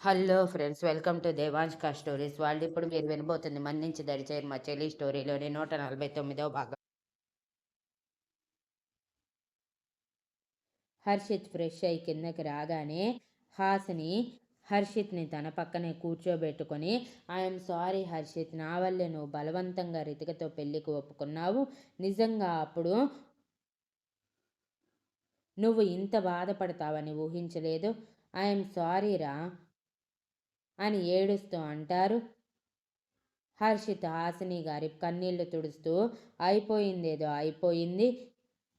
Hello friends welcome to దేవాంష్కా stories. వాళ్ళు ఇప్పుడు మీరు వినబోతుంది మన్నించి దడిచేరు మా చెల్లి స్టోరీలోని నూట నలభై తొమ్మిదవ భాగం. హర్షిత్ ఫ్రెష్ అయి కిందకి రాగానే హాసిని హర్షిత్ని తన పక్కనే కూర్చోబెట్టుకొని ఐఎమ్ సారీ హర్షిత్ నా వల్లే నువ్వు బలవంతంగా రితికతో పెళ్ళికి ఒప్పుకున్నావు. నిజంగా అప్పుడు నువ్వు ఇంత బాధపడతావని ఊహించలేదు. ఐఎమ్ సారీరా అని ఏడుస్తూ అంటారు. హర్షిత్ హాసిని గారి కన్నీళ్ళు తుడుస్తూ అయిపోయిందేదో అయిపోయింది.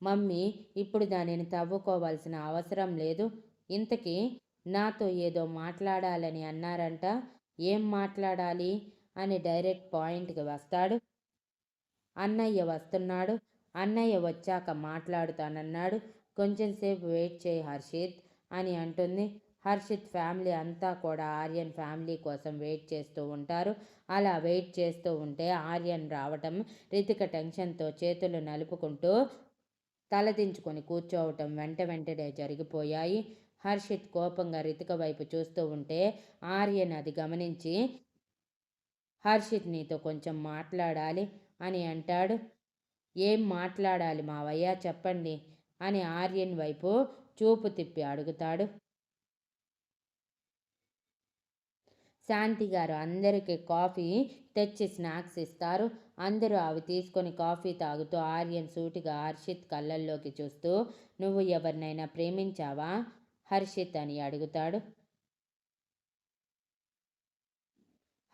మమ్మీ ఇప్పుడు దానిని తవ్వుకోవాల్సిన అవసరం లేదు. ఇంతకీ నాతో ఏదో మాట్లాడాలని అన్నారంట. ఏం మాట్లాడాలి? అని డైరెక్ట్ పాయింట్కి వస్తాడు. అన్నయ్య వస్తున్నాడు. అన్నయ్య వచ్చాక మాట్లాడుతానన్నాడు. కొంచెంసేపు వెయిట్ చేయి హర్షిత్ అని అంటుంది. హర్షిత్ ఫ్యామిలీ అంతా కూడా ఆర్యన్ ఫ్యామిలీ కోసం వెయిట్ చేస్తూ ఉంటారు. అలా వెయిట్ చేస్తూ ఉంటే ఆర్యన్ రావటం రితిక టెన్షన్తో చేతులు నలుపుకుంటూ తలదించుకొని కూర్చోవటం వెంట వెంటనే జరిగిపోయాయి. హర్షిత్ కోపంగా రితిక వైపు చూస్తూ ఉంటే ఆర్యన్ అది గమనించి హర్షిత్ నీతో కొంచెం మాట్లాడాలి అని అంటాడు. ఏం మాట్లాడాలి మావయ్య? చెప్పండి అని ఆర్యన్ వైపు చూపు తిప్పి అడుగుతాడు. శాంతి గారు అందరికీ కాఫీ తెచ్చి స్నాక్స్ ఇస్తారు. అందరూ అవి తీసుకొని కాఫీ తాగుతూ ఆర్యన్ సూటిగా హర్షిత్ కళ్ళల్లోకి చూస్తూ నువ్వు ఎవరినైనా ప్రేమించావా? హర్షిత్ అని అడుగుతాడు.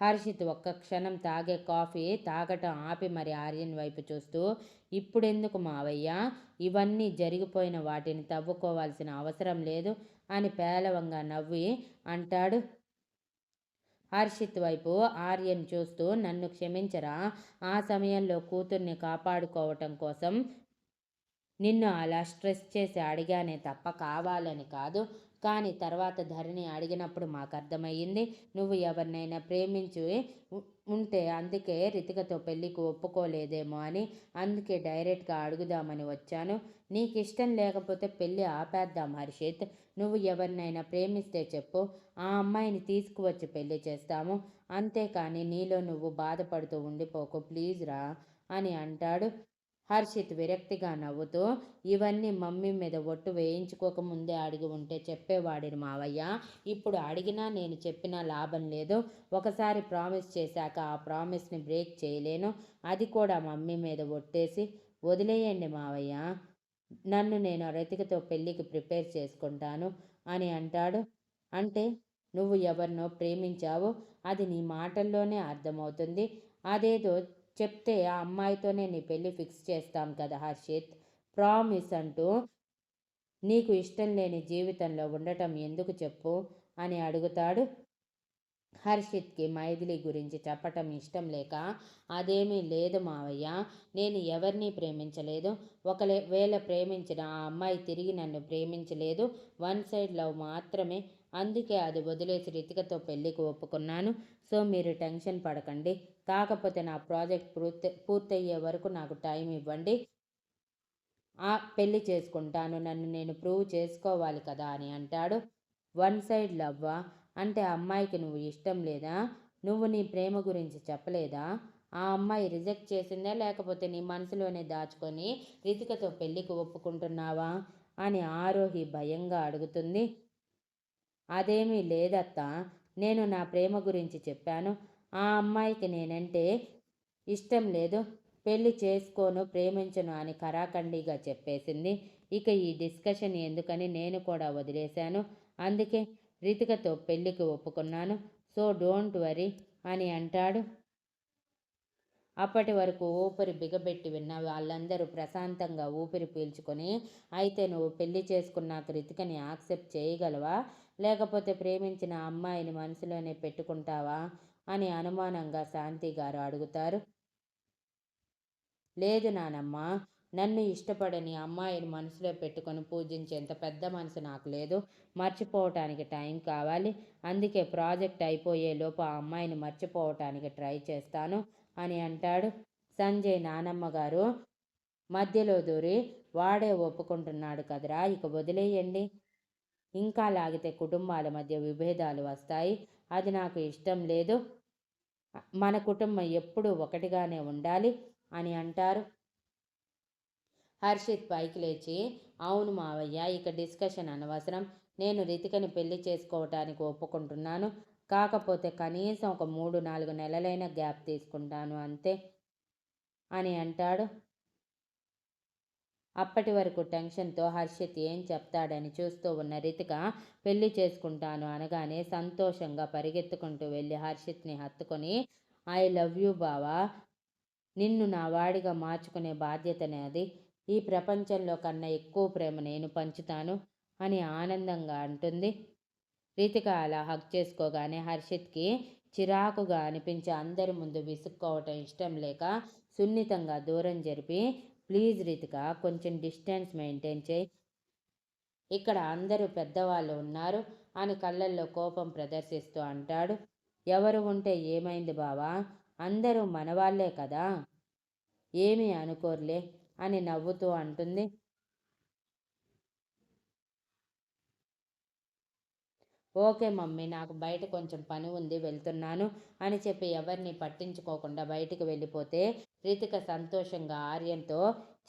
హర్షిత్ ఒక్క క్షణం తాగే కాఫీ తాగటం ఆపి మరి ఆర్యన్ వైపు చూస్తూ ఇప్పుడెందుకు మావయ్య? ఇవన్నీ జరిగిపోయిన వాటిని తవ్వుకోవాల్సిన అవసరం లేదు అని పేలవంగా నవ్వి అంటాడు. హర్షిత్ వైపు ఆర్యన్ చూస్తూ నన్ను క్షమించరా? ఆ సమయంలో కూతుర్ని కాపాడుకోవటం కోసం నిన్ను అలా స్ట్రెస్ చేసి అడిగానే తప్ప కావాలని కాదు. కానీ తర్వాత ధరణి అడిగినప్పుడు మాకు అర్థమయ్యింది నువ్వు ఎవరినైనా ప్రేమించి ఉంటే అందుకే రితికతో పెళ్ళికి ఒప్పుకోలేదేమో అని. అందుకే డైరెక్ట్గా అడుగుదామని వచ్చాను. నీకు ఇష్టం లేకపోతే పెళ్ళి ఆపేద్దాం హర్షిత్. నువ్వు ఎవరినైనా ప్రేమిస్తే చెప్పు ఆ అమ్మాయిని తీసుకువచ్చి పెళ్ళి చేస్తాము. అంతేకాని నీలో నువ్వు బాధపడుతూ ఉండిపోకు ప్లీజ్ రా అని అంటాడు. హర్షిత్ విరక్తిగా నవ్వుతూ ఇవన్నీ మమ్మీ మీద ఒట్టు వేయించుకోకముందే అడిగి ఉంటే చెప్పేవాడిని మావయ్య. ఇప్పుడు అడిగినా నేను చెప్పినా లాభం లేదు. ఒకసారి ప్రామిస్ చేశాక ఆ ప్రామిస్ని బ్రేక్ చేయలేను. అది కూడా మమ్మీ మీద ఒట్టేసి వదిలేయండి మావయ్య. నన్ను నేను రతికతో పెళ్ళికి ప్రిపేర్ చేసుకుంటాను అని అంటాడు. అంటే నువ్వు ఎవరినో ప్రేమించావో అది నీ మాటల్లోనే అర్థమవుతుంది. అదేదో చెప్తే ఆ అమ్మాయితోనే నీ పెళ్ళి ఫిక్స్ చేస్తాం కదా హర్షిత్. ప్రామిస్ అంటూ నీకు ఇష్టం లేని జీవితంలో ఉండటం ఎందుకు చెప్పు అని అడుగుతాడు. హర్షిత్కి మైథిలి గురించి చెప్పటం ఇష్టం లేక అదేమీ లేదు మావయ్య నేను ఎవరిని ప్రేమించలేదు. ఒకవేళ ప్రేమించిన ఆ అమ్మాయి తిరిగి నన్ను ప్రేమించలేదు. వన్ సైడ్ లవ్ మాత్రమే. అందుకే అది వదిలేసి రితికతో పెళ్ళికి ఒప్పుకున్నాను. సో మీరు టెన్షన్ పడకండి. కాకపోతే నా ప్రాజెక్ట్ పూర్తి పూర్తయ్యే వరకు నాకు టైం ఇవ్వండి. ఆ పెళ్ళి చేసుకుంటాను. నన్ను నేను ప్రూవ్ చేసుకోవాలి కదా అని అంటాడు. వన్ సైడ్ లవ్వా? అంటే అమ్మాయికి నువ్వు ఇష్టం లేదా? నువ్వు నీ ప్రేమ గురించి చెప్పలేదా? ఆ అమ్మాయి రిజెక్ట్ చేసిందా? లేకపోతే నీ మనసులోనే దాచుకొని రితికతో పెళ్ళికి ఒప్పుకుంటున్నావా? అని ఆరోహి భయంగా అడుగుతుంది. అదేమీ లేదత్త. నేను నా ప్రేమ గురించి చెప్పాను. ఆ అమ్మాయికి నేనంటే ఇష్టం లేదు. పెళ్ళి చేసుకోను ప్రేమించను అని కరాఖండిగా చెప్పేసింది. ఇక ఈ డిస్కషన్ ఎందుకని నేను కూడా వదిలేశాను. అందుకే రితికతో పెళ్ళికి ఒప్పుకున్నాను. సో డోంట్ వరీ అని అంటాడు. అప్పటి వరకు ఊపిరి బిగబెట్టి విన్న వాళ్ళందరూ ప్రశాంతంగా ఊపిరి పీల్చుకొని అయితే నువ్వు పెళ్ళి చేసుకున్నాక రితికని యాక్సెప్ట్ చేయగలవా? లేకపోతే ప్రేమించిన అమ్మాయిని మనసులోనే పెట్టుకుంటావా? అని అనుమానంగా శాంతి గారు అడుగుతారు. లేదు నానమ్మ నన్ను ఇష్టపడని అమ్మాయిని మనసులో పెట్టుకొని పూజించేంత పెద్ద మనసు నాకు లేదు. మర్చిపోవటానికి టైం కావాలి. అందుకే ప్రాజెక్ట్ అయిపోయేలోపు ఆ అమ్మాయిని మర్చిపోవటానికి ట్రై చేస్తాను అని అంటాడు. సంజయ్ నానమ్మ గారు మధ్యలో దూరి వాడే ఒప్పుకుంటున్నాడు కదరా ఇక వదిలేయండి. ఇంకా లాగితే కుటుంబాల మధ్య విభేదాలు వస్తాయి. అది నాకు ఇష్టం లేదు. మన కుటుంబం ఎప్పుడూ ఒకటిగానే ఉండాలి అని అంటారు. హర్షిత్ పైకి లేచి అవును మావయ్య ఇక డిస్కషన్ అనవసరం. నేను రితికని పెళ్ళి చేసుకోవటానికి ఒప్పుకుంటున్నాను. కాకపోతే కనీసం ఒక మూడు నాలుగు నెలలైన గ్యాప్ తీసుకుంటాను అంతే అని అంటాడు. అప్పటి వరకు టెన్షన్తో హర్షిత్ ఏం చెప్తాడని చూస్తూ ఉన్న రితిక పెళ్ళి చేసుకుంటాను అనగానే సంతోషంగా పరిగెత్తుకుంటూ వెళ్ళి హర్షిత్ని హత్తుకొని ఐ లవ్ యూ బావా. నిన్ను నా వాడిగా మార్చుకునే బాధ్యత అది. ఈ ప్రపంచంలో కన్నా ఎక్కువ ప్రేమ నేను పంచుతాను అని ఆనందంగా అంటుంది. రీతిక అలా హక్ చేసుకోగానే హర్షిత్కి చిరాకుగా అనిపించి అందరి ముందు విసుక్కోవటం ఇష్టం లేక సున్నితంగా దూరం జరిపి ప్లీజ్ రీతిక కొంచెం డిస్టెన్స్ మెయింటైన్ చేయి. ఇక్కడ అందరూ పెద్దవాళ్ళు ఉన్నారు అని కళ్ళల్లో కోపం ప్రదర్శిస్తూ అంటాడు. ఎవరు ఉంటే ఏమైంది బావా? అందరూ మనవాళ్ళే కదా? ఏమీ అనుకోర్లే. అని నవ్వుతూ అంటుంది. ఓకే మమ్మీ నాకు బయట కొంచెం పని ఉంది వెళ్తున్నాను అని చెప్పి ఎవరిని పట్టించుకోకుండా బయటికి వెళ్ళిపోతే రీతిక సంతోషంగా ఆర్యంతో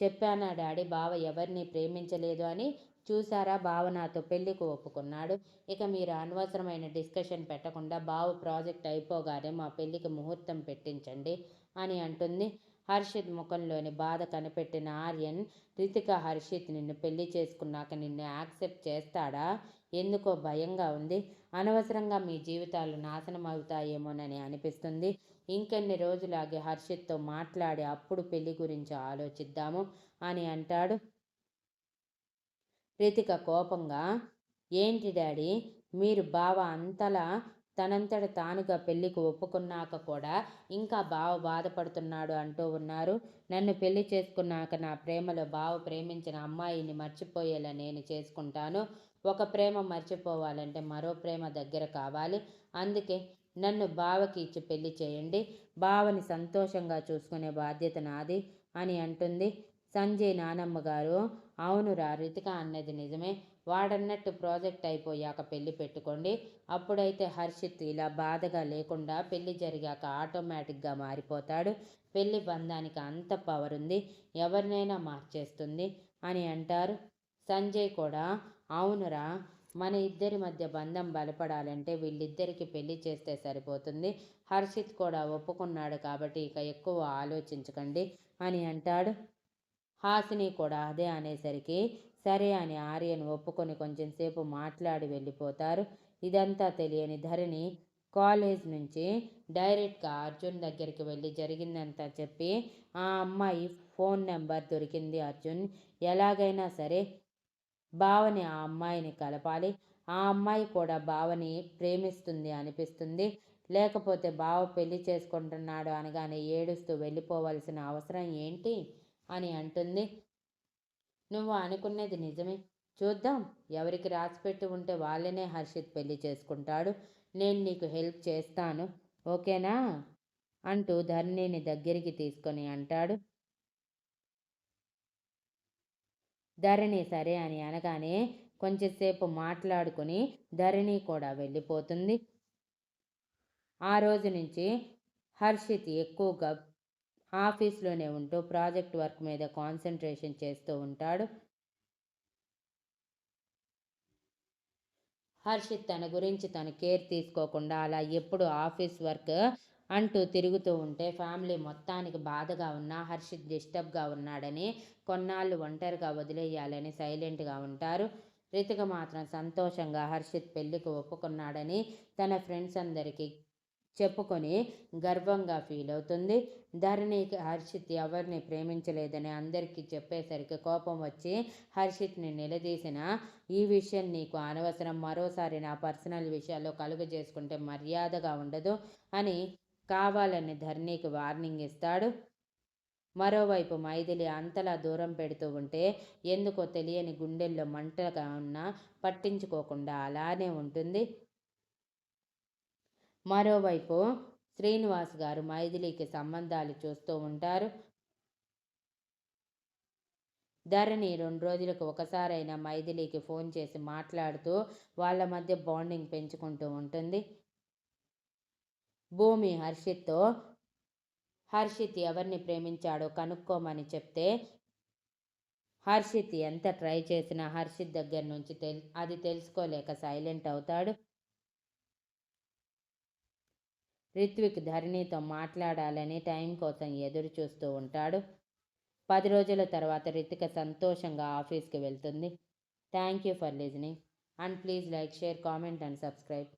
చెప్పానా డాడీ బావ ఎవరిని ప్రేమించలేదు అని చూసారా బావ నాతో పెళ్ళికి ఒప్పుకున్నాడు. ఇక మీరు అనవసరమైన డిస్కషన్ పెట్టకుండా బావ ప్రాజెక్ట్ అయిపోగానే మా పెళ్ళికి ముహూర్తం పెట్టించండి అని అంటుంది. హర్షిత్ ముఖంలోని బాధ కనిపెట్టిన ఆర్యన్ రితిక హర్షిత్ నిన్ను పెళ్ళి చేసుకున్నాక నిన్ను యాక్సెప్ట్ చేస్తాడా? ఎందుకో భయంగా ఉంది. అనవసరంగా మీ జీవితాలు నాశనం అవుతాయేమోనని అనిపిస్తుంది. ఇంకెన్ని రోజులాగే హర్షిత్తో మాట్లాడి అప్పుడు పెళ్ళి గురించి ఆలోచిద్దాము అని అంటాడు. రితిక కోపంగా ఏంటి డాడీ మీరు బావ అంతలా తనంతట తానుగా పెళ్ళికి ఒప్పుకున్నాక కూడా ఇంకా బావ బాధపడుతున్నాడు అంటూ ఉన్నారు. నన్ను పెళ్ళి చేసుకున్నాక నా ప్రేమలో బావ ప్రేమించిన అమ్మాయిని మర్చిపోయేలా నేను చేసుకుంటాను. ఒక ప్రేమ మర్చిపోవాలంటే మరో ప్రేమ దగ్గర కావాలి. అందుకే నన్ను బావకి ఇచ్చి పెళ్ళి చేయండి. బావని సంతోషంగా చూసుకునే బాధ్యత నాది అని అంటుంది. సంజయ్ నానమ్మ గారు అవునురా రితిక అన్నది నిజమే. వాడన్నట్టు ప్రాజెక్ట్ అయిపోయాక పెళ్ళి పెట్టుకోండి. అప్పుడైతే హర్షిత్ ఇలా బాధగా లేకుండా పెళ్ళి జరిగాక ఆటోమేటిక్గా మారిపోతాడు. పెళ్ళి బంధానికి అంత పవర్ ఉంది. ఎవరినైనా మార్చేస్తుంది అని అంటారు. సంజయ్ కూడా అవునురా మన ఇద్దరి మధ్య బంధం బలపడాలంటే వీళ్ళిద్దరికి పెళ్ళి చేస్తే సరిపోతుంది. హర్షిత్ కూడా ఒప్పుకున్నాడు కాబట్టి ఇక ఎక్కువ ఆలోచించకండి అని అంటాడు. హాసిని కూడా అదే అనేసరికి సరే అని ఆర్యన్ ఒప్పుకొని కొంచెం సేపు మాట్లాడి వెళ్ళిపోతారు. ఇదంతా తెలియని ధరణి కాలేజ్ నుంచి డైరెక్ట్గా అర్జున్ దగ్గరికి వెళ్ళి జరిగిందంతా చెప్పి ఆ అమ్మాయి ఫోన్ నెంబర్ దొరికింది అర్జున్. ఎలాగైనా సరే బావని ఆ అమ్మాయిని కలపాలి. ఆ అమ్మాయి కూడా బావని ప్రేమిస్తుంది అనిపిస్తుంది. లేకపోతే బావ పెళ్ళి చేసుకుంటున్నాడు అనగానే ఏడుస్తూ వెళ్ళిపోవలసిన అవసరం ఏంటి? అని అంటుంది. నువ్వు అనుకునేది నిజమే. చూద్దాం. ఎవరికి రాసిపెట్టి ఉంటే వాళ్ళనే హర్షిత్ పెళ్ళి చేసుకుంటాడు. నేను నీకు హెల్ప్ చేస్తాను. ఓకేనా? అంటూ ధరణిని దగ్గరికి తీసుకొని అంటాడు. ధరణి సరే అని అనగానే కొంచెంసేపు మాట్లాడుకుని ధరణి కూడా వెళ్ళిపోతుంది. ఆ రోజు నుంచి హర్షిత్ ఎక్కువగా ఆఫీస్లోనే ఉంటూ ప్రాజెక్ట్ వర్క్ మీద కాన్సన్ట్రేషన్ చేస్తూ ఉంటాడు. హర్షిత్ తన గురించి తను కేర్ తీసుకోకుండా అలా ఎప్పుడు ఆఫీస్ వర్క్ అంటూ తిరుగుతూ ఉంటే ఫ్యామిలీ మొత్తానికి బాధగా ఉన్నా హర్షిత్ డిస్టర్బ్గా ఉన్నాడని కొన్నాళ్ళు ఒంటరిగా వదిలేయాలని సైలెంట్గా ఉంటారు. రితిక మాత్రం సంతోషంగా హర్షిత్ పెళ్ళికి ఒప్పుకున్నాడని తన ఫ్రెండ్స్ అందరికీ చెప్పుకొని గర్వంగా ఫీల్ అవుతుంది. ధరణికి హర్షిత్ ఎవరిని ప్రేమించలేదని అందరికీ చెప్పేసరికి కోపం వచ్చి హర్షిత్ని నిలదీసిన ఈ విషయం నీకు అనవసరం. మరోసారి నా పర్సనల్ విషయాల్లో కలుగు చేసుకుంటే మర్యాదగా ఉండదు అని కావాలని ధరణికి వార్నింగ్ ఇస్తాడు. మరోవైపు మైథిలి అంతలా దూరం పెడుతూ ఉంటే ఎందుకో తెలియని గుండెల్లో మంటగా ఉన్నా పట్టించుకోకుండా అలానే ఉంటుంది. మరోవైపు శ్రీనివాస్ గారు మైథిలికి సంబంధాలు చూస్తూ ఉంటారు. ధరణి రెండు రోజులకు ఒకసారైనా మైథిలికి ఫోన్ చేసి మాట్లాడుతూ వాళ్ళ మధ్య బాండింగ్ పెంచుకుంటూ ఉంటుంది. భూమి హర్షిత్తో హర్షిత్ ఎవరిని ప్రేమించాడో కనుక్కోమని చెప్తే హర్షిత్ ఎంత ట్రై చేసినా హర్షిత్ దగ్గర నుంచి తెల్ అది తెలుసుకోలేక సైలెంట్ అవుతాడు. రిత్విక్ ధరణితో మాట్లాడాలని టైం కోసం ఎదురు చూస్తూ ఉంటాడు. పది రోజుల తర్వాత రితిక సంతోషంగా ఆఫీస్కి వెళ్తుంది. Thank you for listening. And please like share comment and subscribe.